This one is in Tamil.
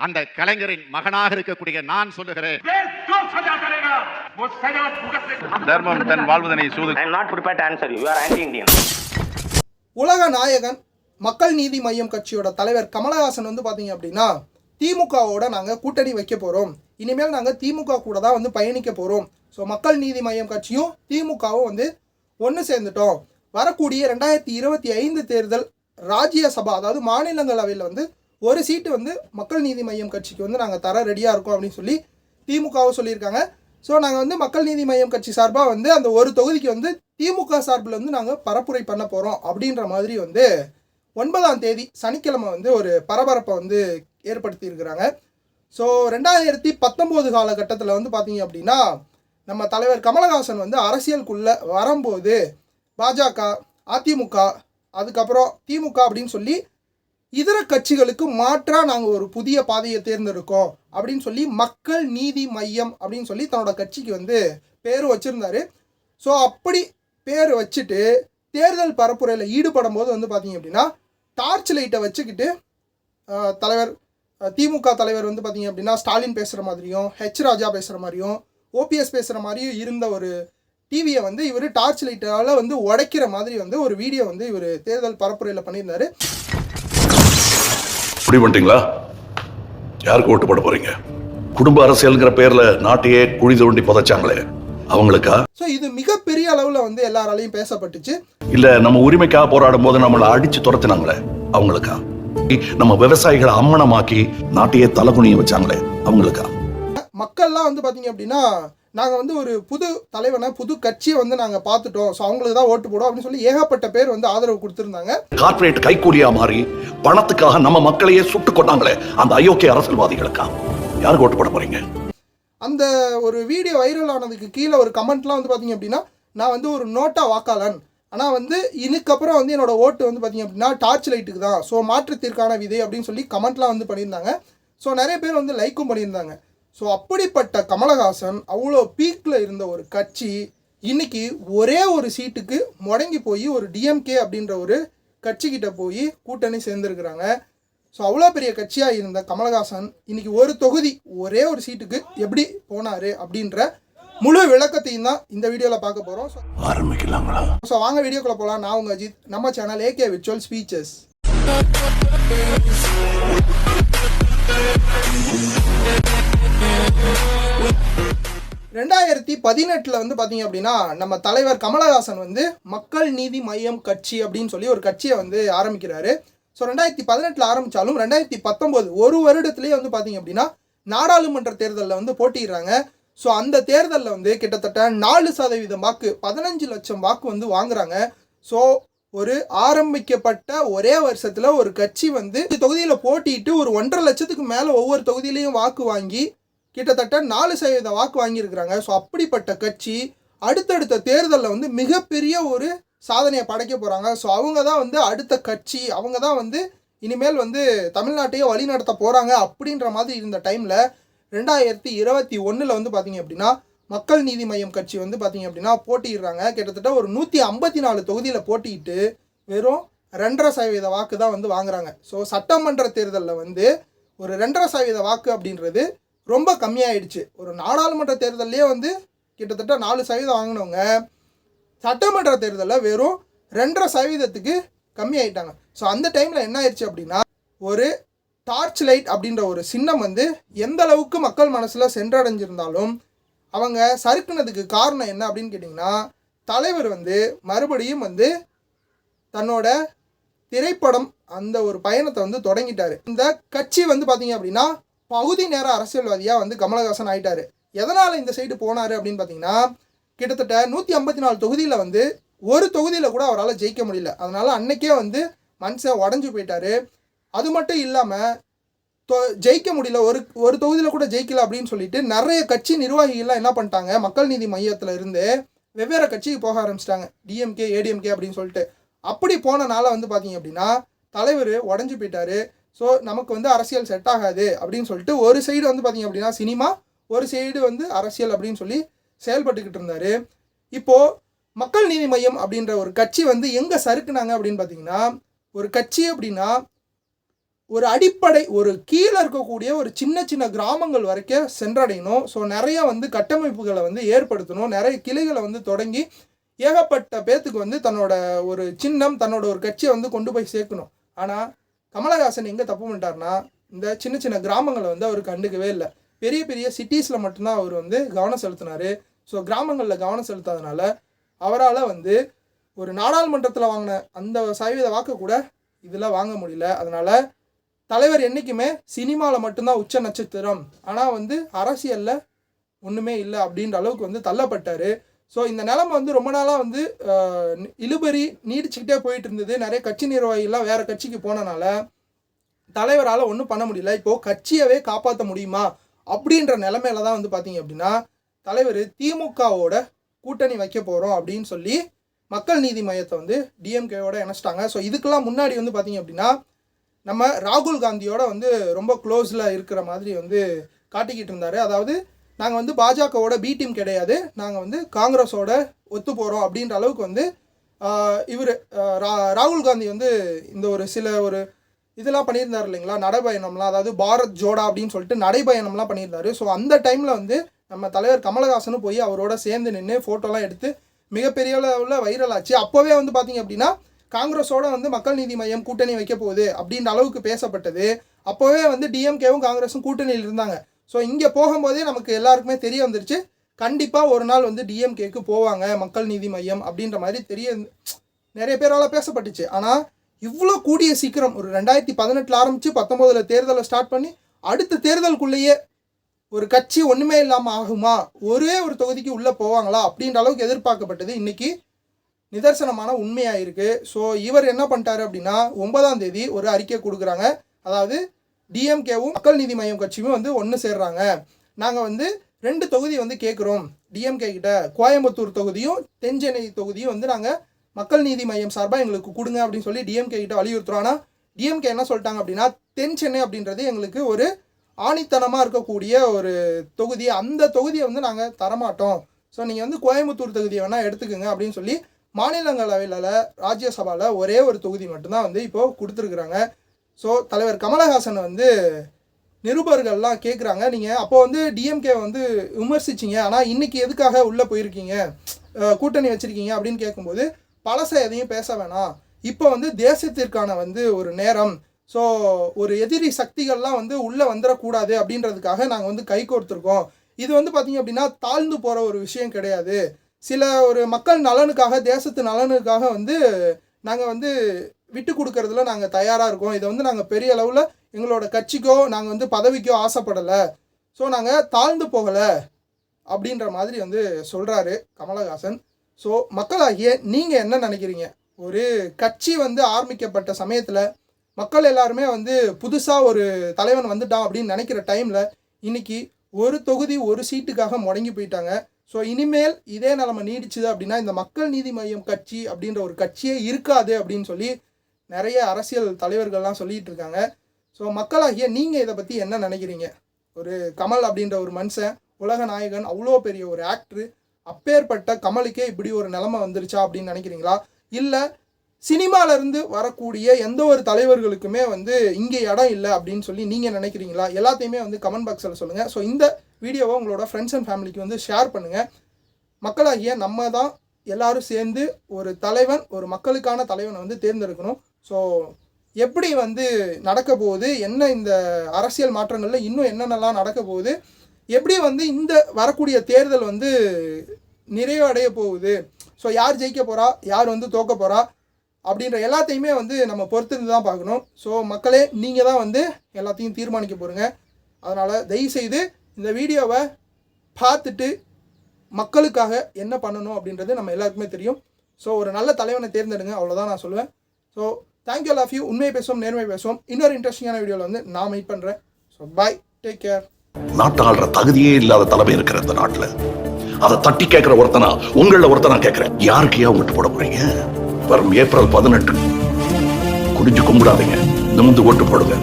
அந்த கலைஞரின் மகனாக இருக்கக்கூடிய நான் சொல்லுகிறேன். தர்மம் தன் வாழ்வதனை உலக நாயகன் மக்கள் நீதி மையம் கட்சியோட தலைவர் கமலஹாசன் வந்து பார்த்தீங்க அப்படின்னா திமுகவோட நாங்கள் கூட்டணி வைக்க போகிறோம் இனிமேல் நாங்கள் திமுக கூட தான் வந்து பயணிக்க போகிறோம் ஸோ மக்கள் நீதி மையம் கட்சியும் திமுகவும் வந்து ஒன்று சேர்ந்துட்டோம். வரக்கூடிய ரெண்டாயிரத்தி இருபத்தி ஐந்து தேர்தல் ராஜ்யசபா அதாவது மாநிலங்களவையில் வந்து ஒரு சீட்டு வந்து மக்கள் நீதி மையம் கட்சிக்கு வந்து நாங்கள் தர ரெடியாக இருக்கோம் அப்படின்னு சொல்லி திமுகவும் சொல்லியிருக்காங்க. ஸோ நாங்கள் வந்து மக்கள் நீதி மையம் கட்சி சார்பாக வந்து அந்த ஒரு தொகுதிக்கு வந்து திமுக சார்பில் வந்து நாங்கள் பரப்புரை பண்ண போகிறோம் அப்படின்ற மாதிரி வந்து ஒன்பதாம் தேதி சனிக்கிழமை வந்து ஒரு பரபரப்பை வந்து ஏற்படுத்தியிருக்கிறாங்க. ஸோ ரெண்டாயிரத்தி பத்தொம்போது காலகட்டத்தில் வந்து பார்த்தீங்க அப்படின்னா நம்ம தலைவர் கமலஹாசன் வந்து அரசியலுக்குள்ளே வரும்போது பாஜக அதிமுக அதுக்கப்புறம் திமுக அப்படின்னு சொல்லி இதர கட்சிகளுக்கு மாற்றாக நாங்கள் ஒரு புதிய பாதையை தேர்ந்தெடுக்கோம் அப்படின்னு சொல்லி மக்கள் நீதி மையம் அப்படின்னு சொல்லி தன்னோட கட்சிக்கு வந்து பேர் வச்சுருந்தாரு. ஸோ அப்படி பேர் வச்சுட்டு தேர்தல் பரப்புரையில் ஈடுபடும் போது வந்து பார்த்தீங்க அப்படின்னா டார்ச் லைட்டை வச்சுக்கிட்டு தலைவர் திமுக தலைவர் வந்து பார்த்தீங்க அப்படின்னா ஸ்டாலின் பேசுகிற மாதிரியும் ஹெச் ராஜா பேசுகிற மாதிரியும் ஓபிஎஸ் பேசுகிற மாதிரியும் இருந்த ஒரு டிவியை வந்து இவர் டார்ச் லைட்டால் வந்து உடைக்கிற மாதிரி வந்து ஒரு வீடியோ வந்து இவர் தேர்தல் பரப்புரையில் பண்ணியிருந்தாரு. முடிவு பண்ணிட்டீங்களா? யாருக்கு ஓட்டு போட போறீங்க? குடும்ப அரசியல்ங்கிற பேர்ல நாட்டையே குழி தோண்டி புதைச்சாங்களே அவங்களுக்கா? ஸோ இது மிகப்பெரிய அளவில் வந்து எல்லாராலையும் பேசப்பட்டுச்சு. இல்ல நம்ம உரிமைக்காக போராடும் போது நம்மளை அடிச்சு துரத்தினாங்களே அவங்களுக்கா? நம்ம விவசாயிகளை அம்மனமாக்கி நாட்டையே தலகுனிய வச்சாங்களே அவங்களுக்கா? மக்கள்லாம் வந்து பார்த்தீங்க அப்படின்னா நாங்கள் வந்து ஒரு புது தலைவனை புது கட்சியை வந்து நாங்கள் பார்த்துட்டோம். ஸோ அவங்களுக்கு தான் ஓட்டு போடுவோம் அப்படின்னு சொல்லி ஏகப்பட்ட பேர் வந்து ஆதரவு கொடுத்துருந்தாங்க. கார்ப்பரேட் கைக்கூலியா மாறி பணத்துக்காக நம்ம மக்களையே சுட்டு கொண்டாங்களே அந்த அயோக்கிய அரசியல்வாதிகளுக்கா? யாருக்கு ஓட்டு போட போறீங்க? அந்த ஒரு வீடியோ வைரல் ஆனதுக்கு கீழே ஒரு கமெண்ட்லாம் வந்து பார்த்தீங்க அப்படின்னா நான் வந்து ஒரு நோட்டா வாக்காளன். ஆனால் வந்து இதுக்கப்புறம் வந்து என்னோட ஓட்டு வந்து பார்த்தீங்க அப்படின்னா டார்ச் லைட்டுக்கு தான். ஸோ மாற்றத்திற்கான விதை அப்படின்னு சொல்லி கமெண்ட்லாம் வந்து பண்ணியிருந்தாங்க. ஸோ நிறைய பேர் வந்து லைக்கும் பண்ணியிருந்தாங்க. ஸோ அப்படிப்பட்ட கமலஹாசன் அவ்வளோ பீக்கில் இருந்த ஒரு கட்சி இன்னைக்கு ஒரே ஒரு சீட்டுக்கு முடங்கி போய் ஒரு டிஎம்கே அப்படின்ற ஒரு கட்சிக்கிட்ட போய் கூட்டணி சேர்ந்துருக்கிறாங்க. ஸோ அவ்வளோ பெரிய கட்சியாக இருந்த கமலஹாசன் இன்னைக்கு ஒரு தொகுதி ஒரே ஒரு சீட்டுக்கு எப்படி போனார் அப்படின்ற முழு விளக்கத்தையும் தான் இந்த வீடியோவில் பார்க்க போகிறோம் ஆரம்பிக்கலாங்களா? ஸோ வாங்க வீடியோக்குள்ளே போகலாம் நான் உங்கள் அஜித் நம்ம சேனல் ஏகே விச்சுவல் ஸ்பீச்சஸ் ரெண்டாயிரத்தி பதினெட்டில் வந்து பார்த்தீங்க அப்படின்னா நம்ம தலைவர் கமலஹாசன் வந்து மக்கள் நீதி மையம் கட்சி அப்படின்னு சொல்லி ஒரு கட்சியை வந்து ஆரம்பிக்கிறாரு. ஸோ ரெண்டாயிரத்தி பதினெட்டில் ஆரம்பித்தாலும் ரெண்டாயிரத்தி பத்தொம்போது ஒரு வருடத்துலேயே வந்து பார்த்தீங்க அப்படின்னா நாடாளுமன்ற தேர்தலில் வந்து போட்டிடுறாங்க ஸோ அந்த தேர்தலில் வந்து கிட்டத்தட்ட நாலு சதவீதம் வாக்கு பதினஞ்சு லட்சம் வாக்கு வந்து வாங்குறாங்க. ஸோ ஒரு ஆரம்பிக்கப்பட்ட ஒரே வருஷத்தில் ஒரு கட்சி வந்து தொகுதியில் போட்டிட்டு ஒரு ஒன்றரை லட்சத்துக்கு மேலே ஒவ்வொரு தொகுதியிலையும் வாக்கு வாங்கி கிட்டத்தட்ட நாலு சதவீத வாக்கு வாங்கியிருக்கிறாங்க. ஸோ அப்படிப்பட்ட கட்சி அடுத்தடுத்த தேர்தலில் வந்து மிகப்பெரிய ஒரு சாதனையை படைக்க போகிறாங்க ஸோ அவங்க தான் வந்து அடுத்த கட்சி அவங்க தான் வந்து இனிமேல் வந்து தமிழ்நாட்டையே வழி நடத்த போகிறாங்க அப்படின்ற மாதிரி இருந்த டைமில் ரெண்டாயிரத்தி இருபத்தி ஒன்றில் வந்து பார்த்திங்க அப்படின்னா மக்கள் நீதி மையம் கட்சி வந்து பார்த்திங்க அப்படின்னா போட்டியிடுறாங்க. கிட்டத்தட்ட ஒரு நூற்றி ஐம்பத்தி நாலு தொகுதியில் போட்டியிட்டு வெறும் ரெண்டரை சதவீத வாக்கு தான் வந்து வாங்குறாங்க. ஸோ சட்டமன்ற தேர்தலில் வந்து ஒரு ரெண்டரை சதவீத வாக்கு அப்படின்றது ரொம்ப கம்மியாயிடுச்சு. ஒரு நாடாளுமன்ற தேர்தல்லையே வந்து கிட்டத்தட்ட நாலு சதவீதம் வாங்கினவங்க. சட்டமன்ற தேர்தலில் வெறும் ரெண்டரை சதவீதத்துக்கு கம்மியாயிட்டாங்க. ஸோ அந்த டைமில் என்ன ஆயிடுச்சு அப்படின்னா ஒரு டார்ச் லைட் அப்படின்ற ஒரு சின்னம் வந்து எந்த அளவுக்கு மக்கள் மனசில் சென்றடைஞ்சிருந்தாலும் அவங்க சறுக்குனதுக்கு காரணம் என்ன அப்படின்னு கேட்டிங்கன்னா தலைவர் வந்து மறுபடியும் வந்து தன்னோட திரைப்படம் அந்த ஒரு பயணத்தை வந்து தொடங்கிட்டார். இந்த கட்சி வந்து பார்த்தீங்க அப்படின்னா பகுதி நேர அரசியல்வாதியாக வந்து கமலஹாசன் ஆயிட்டாரு. எதனால் இந்த சைடு போனார் அப்படின்னு பார்த்தீங்கன்னா கிட்டத்தட்ட நூற்றி ஐம்பத்தி நாலு தொகுதியில் வந்து ஒரு தொகுதியில் கூட அவரால் ஜெயிக்க முடியல. அதனால் அன்னைக்கே வந்து மனுஷன் உடஞ்சி போயிட்டாரு. அது மட்டும் இல்லாமல் ஜெயிக்க முடியல. ஒரு ஒரு தொகுதியில் கூட ஜெயிக்கல அப்படின்னு சொல்லிட்டு நிறைய கட்சி நிர்வாகிகள்லாம் என்ன பண்ணிட்டாங்க மக்கள் நீதி மையத்தில் இருந்து வெவ்வேறு கட்சிக்கு போக ஆரம்பிச்சிட்டாங்க. டிஎம்கே ஏடிஎம்கே அப்படின்னு சொல்லிட்டு. அப்படி போனனால வந்து பார்த்தீங்க அப்படின்னா தலைவர் உடஞ்சி போயிட்டாரு. ஸோ நமக்கு வந்து அரசியல் செட் ஆகாது அப்படின்னு சொல்லிட்டு ஒரு சைடு வந்து பார்த்திங்க அப்படின்னா சினிமா ஒரு சைடு வந்து அரசியல் அப்படின்னு சொல்லி செயல்பட்டுக்கிட்டு இருந்தார். இப்போது மக்கள் நீதி மையம் அப்படின்ற ஒரு கட்சி வந்து எங்கே சறுக்குனாங்க அப்படின்னு பார்த்தீங்கன்னா ஒரு கட்சி அப்படின்னா ஒரு அடிப்படை ஒரு கீழே இருக்கக்கூடிய ஒரு சின்ன சின்ன கிராமங்கள் வரைக்கும் சென்றடையணும். ஸோ நிறைய வந்து கட்டமைப்புகளை வந்து ஏற்படுத்தணும். நிறைய கிளைகளை வந்து தொடங்கி ஏகப்பட்ட பேத்துக்கு வந்து தன்னோட ஒரு சின்னம் தன்னோட ஒரு கட்சியை வந்து கொண்டு போய் சேர்க்கணும். ஆனால் கமலஹாசன் எங்கே தப்பு பண்ணிட்டாருன்னா இந்த சின்ன சின்ன கிராமங்களை வந்து அவர் கண்டுக்கவே இல்லை. பெரிய பெரிய சிட்டிஸில் மட்டும்தான் அவர் வந்து கவனம் செலுத்தினார். ஸோ கிராமங்களில் கவனம் செலுத்தாதனால அவரால் வந்து ஒரு நாடாளுமன்றத்தில் வாங்கின அந்த சதவீத வாக்கு கூட இதில் வாங்க முடியல. அதனால் தலைவர் என்றைக்குமே சினிமாவில் மட்டும்தான் உச்ச நட்சத்திரம். ஆனால் வந்து அரசியலில் ஒன்றுமே இல்லை அப்படின்ற அளவுக்கு வந்து தள்ளப்பட்டார். ஸோ இந்த நிலமை வந்து ரொம்ப நாளாக வந்து இழுபறி நீடிச்சுக்கிட்டே போயிட்டு இருந்தது நிறைய கட்சி நிர்வாகிகள்லாம் வேறு கட்சிக்கு போனனால தலைவரால் ஒன்றும் பண்ண முடியல. இப்போது கட்சியவே காப்பாற்ற முடியுமா? அப்படின்ற நிலமையில தான் வந்து பார்த்தீங்க அப்படின்னா தலைவர் திமுகவோட கூட்டணி வைக்க போகிறோம் அப்படின்னு சொல்லி மக்கள் நீதி மையத்தை வந்து டிஎம்கேவோட இணைச்சிட்டாங்க. ஸோ இதுக்கெல்லாம் முன்னாடி வந்து பார்த்தீங்க அப்படின்னா நம்ம ராகுல் காந்தியோட வந்து ரொம்ப க்ளோஸில் இருக்கிற மாதிரி வந்து காட்டிக்கிட்டு இருந்தார். அதாவது நாங்கள் வந்து பாஜகவோட பி டீம் கிடையாது. நாங்கள் வந்து காங்கிரஸோட ஒத்து போகிறோம் அப்படின்ற அளவுக்கு வந்து இவர் ராகுல் காந்தி வந்து இந்த ஒரு சில ஒரு இதெல்லாம் பண்ணியிருந்தார் இல்லைங்களா? நடைபயணம்லாம் அதாவது பாரத் ஜோடா அப்படின்னு சொல்லிட்டு நடைபயணம்லாம் பண்ணியிருந்தாரு. ஸோ அந்த டைமில் வந்து நம்ம தலைவர் கமலஹாசனும் போய் அவரோட சேர்ந்து நின்று ஃபோட்டோலாம் எடுத்து மிகப்பெரிய அளவில் வைரல் ஆச்சு. அப்போவே வந்து பார்த்தீங்க அப்படின்னா காங்கிரஸோட வந்து மக்கள் நீதி மையம் கூட்டணி வைக்க போகுது அப்படின்ற அளவுக்கு பேசப்பட்டது. அப்போவே வந்து டிஎம்கேவும் காங்கிரஸும் கூட்டணியில் இருந்தாங்க. ஸோ இங்கே போகும்போதே நமக்கு எல்லாருக்குமே தெரிய வந்துருச்சு. கண்டிப்பாக ஒரு நாள் வந்து டிஎம்கேக்கு போவாங்க மக்கள் நீதி மையம் அப்படின்ற மாதிரி தெரிய நிறைய பேரால் பேசப்பட்டுச்சு. ஆனால் இவ்வளோ கூடிய சீக்கிரம் ஒரு ரெண்டாயிரத்தி பதினெட்டில் ஆரம்பித்து பத்தொம்போதில் தேர்தலை ஸ்டார்ட் பண்ணி அடுத்த தேர்தலுக்குள்ளேயே ஒரு கட்சி ஒன்றுமே இல்லாமல் ஆகுமா? ஒரே ஒரு தொகுதிக்கு உள்ளே போவாங்களா? அப்படின்ற அளவுக்கு எதிர்பார்க்கப்பட்டது. இன்றைக்கி நிதர்சனமான உண்மையாக இருக்குது ஸோ இவர் என்ன பண்ணிட்டாரு அப்படின்னா ஒன்பதாம் தேதி ஒரு அறிக்கை கொடுக்குறாங்க. அதாவது டிஎம்கேவும் மக்கள் நீதி மய்யம் கட்சியும் வந்து ஒன்று சேர்றாங்க. நாங்கள் வந்து ரெண்டு தொகுதி வந்து கேட்குறோம் டிஎம்கே கிட்ட கோயம்புத்தூர் தொகுதியும் தென்சென்னை தொகுதியும் வந்து நாங்கள் மக்கள் நீதி மையம் சார்பாக எங்களுக்கு கொடுங்க அப்படின்னு சொல்லி டிஎம்கே கிட்ட வலியுறுத்துறோம். ஆனால் டிஎம்கே என்ன சொல்லிட்டாங்க அப்படின்னா தென் சென்னை அப்படின்றது எங்களுக்கு ஒரு ஆணித்தனமாக இருக்கக்கூடிய ஒரு தொகுதி. அந்த தொகுதியை வந்து நாங்கள் தரமாட்டோம். ஸோ நீங்கள் வந்து கோயம்புத்தூர் தொகுதியை வேணால் எடுத்துக்கோங்க அப்படின்னு சொல்லி மாநிலங்களவையில் ராஜ்யசபாவில் ஒரே ஒரு தொகுதி மட்டும்தான் வந்து இப்போது கொடுத்துருக்குறாங்க. ஸோ தலைவர் கமலஹாசன் வந்து நிருபர்கள்லாம் கேட்குறாங்க நீங்கள் அப்போ வந்து டிஎம்கே வந்து விமர்சிச்சிங்க. ஆனால் இன்னைக்கு எதுக்காக உள்ளே போயிருக்கீங்க? கூட்டணி வச்சுருக்கீங்க அப்படின்னு கேட்கும்போது பழசை எதையும் பேச வேணாம். இப்போ வந்து தேசத்திற்கான வந்து ஒரு நேரம். ஸோ ஒரு எதிரி சக்திகள்லாம் வந்து உள்ளே வந்துடக்கூடாது அப்படின்றதுக்காக நாங்கள் வந்து கை கோர்த்துருக்கோம். இது வந்து பார்த்திங்க அப்படின்னா தாழ்ந்து போகிற ஒரு விஷயம் கிடையாது. சில ஒரு மக்கள் நலனுக்காக தேசத்து நலனுக்காக வந்து நாங்கள் வந்து விட்டு கொடுக்கறதுல நாங்கள் தயாராக இருக்கோம். இதை வந்து நாங்கள் பெரிய அளவில் எங்களோட கட்சிக்கோ நாங்கள் வந்து பதவிக்கோ ஆசைப்படலை. ஸோ நாங்கள் தாழ்ந்து போகலை அப்படின்ற மாதிரி வந்து சொல்கிறாரு கமலஹாசன். ஸோ மக்களாகிய நீங்கள் என்ன நினைக்கிறீங்க? ஒரு கட்சி வந்து ஆரம்பிக்கப்பட்ட சமயத்தில் மக்கள் எல்லாருமே வந்து புதுசாக ஒரு தலைவன் வந்துட்டான் அப்படின்னு நினைக்கிற டைமில் இன்னைக்கு ஒரு தொகுதி ஒரு சீட்டுக்காக முடங்கி போயிட்டாங்க. ஸோ இனிமேல் இதே நிலைமை நீடிச்சுது அப்படின்னா இந்த மக்கள் நீதி மையம் கட்சி அப்படின்ற ஒரு கட்சியே இருக்காது அப்படின்னு சொல்லி நிறைய அரசியல் தலைவர்கள்லாம் சொல்லிட்டு இருக்காங்க ஸோ மக்களாகிய நீங்கள் இதை பற்றி என்ன நினைக்கிறீங்க? ஒரு கமல் அப்படின்ற ஒரு மனுஷன் உலக நாயகன் அவ்வளோ பெரிய ஒரு ஆக்டரு அப்பேற்பட்ட கமலுக்கே இப்படி ஒரு நிலமை வந்துருச்சா அப்படின்னு நினைக்கிறீங்களா? இல்லை சினிமாவிலேருந்து வரக்கூடிய எந்த ஒரு தலைவர்களுக்குமே வந்து இங்கே இடம் இல்லை அப்படின்னு சொல்லி நீங்கள் நினைக்கிறீங்களா? எல்லாத்தையுமே வந்து கமெண்ட் பாக்ஸில் சொல்லுங்கள் ஸோ இந்த வீடியோவை உங்களோட ஃப்ரெண்ட்ஸ் அண்ட் ஃபேமிலிக்கு வந்து ஷேர் பண்ணுங்கள் மக்களாகிய நம்ம தான் எல்லாரும் சேர்ந்து ஒரு தலைவன் ஒரு மக்களுக்கான தலைவனை வந்து தேர்ந்தெடுக்கணும். ஸோ எப்படி வந்து நடக்க போகுது? என்ன இந்த அரசியல் மாற்றங்களில் இன்னும் என்னென்னலாம் நடக்க போகுது? எப்படி வந்து இந்த வரக்கூடிய தேர்தல் வந்து நிறைவடைய போகுது? ஸோ யார் ஜெயிக்க போகிறா யார் வந்து தோக்க போகிறா அப்படின்ற எல்லாத்தையுமே வந்து நம்ம பொறுத்திருந்து தான் பார்க்கணும். ஸோ மக்களே நீங்கள் தான் வந்து எல்லாத்தையும் தீர்மானிக்க போகிறீங்க அதனால் தயவுசெய்து இந்த வீடியோவை பார்த்துட்டு மக்களுக்காக என்ன பண்ணணும் அப்படின்றது நம்ம எல்லாருக்குமே தெரியும். ஸோ ஒரு நல்ல தலைவனை தேர்ந்தெடுங்க. அவ்வளோதான் நான் சொல்லுவேன். So thank you all of you உண்மையை பேசுவோம் நேர்மை பேசுவோம். இன்னொரு இன்ட்ரெஸ்டிங்கான வீடியோவில் வந்து நான் மீட் பண்ணுறேன் ஸோ பாய் டேக் கேர் நாட்டை ஆள்ற தகுதியே இல்லாத தலைமை இருக்கிற இந்த நாட்டில் அதை தட்டி கேட்கிற ஒருத்தனா உங்கள ஒருத்தனா கேட்கிறேன். யாருக்கையா ஏன் விட்டு போட போறீங்க? வரும் ஏப்ரல் பதினெட்டு. குடிஞ்சு கும்பிடாதீங்க. நிமிந்து ஓட்டு போடுங்க.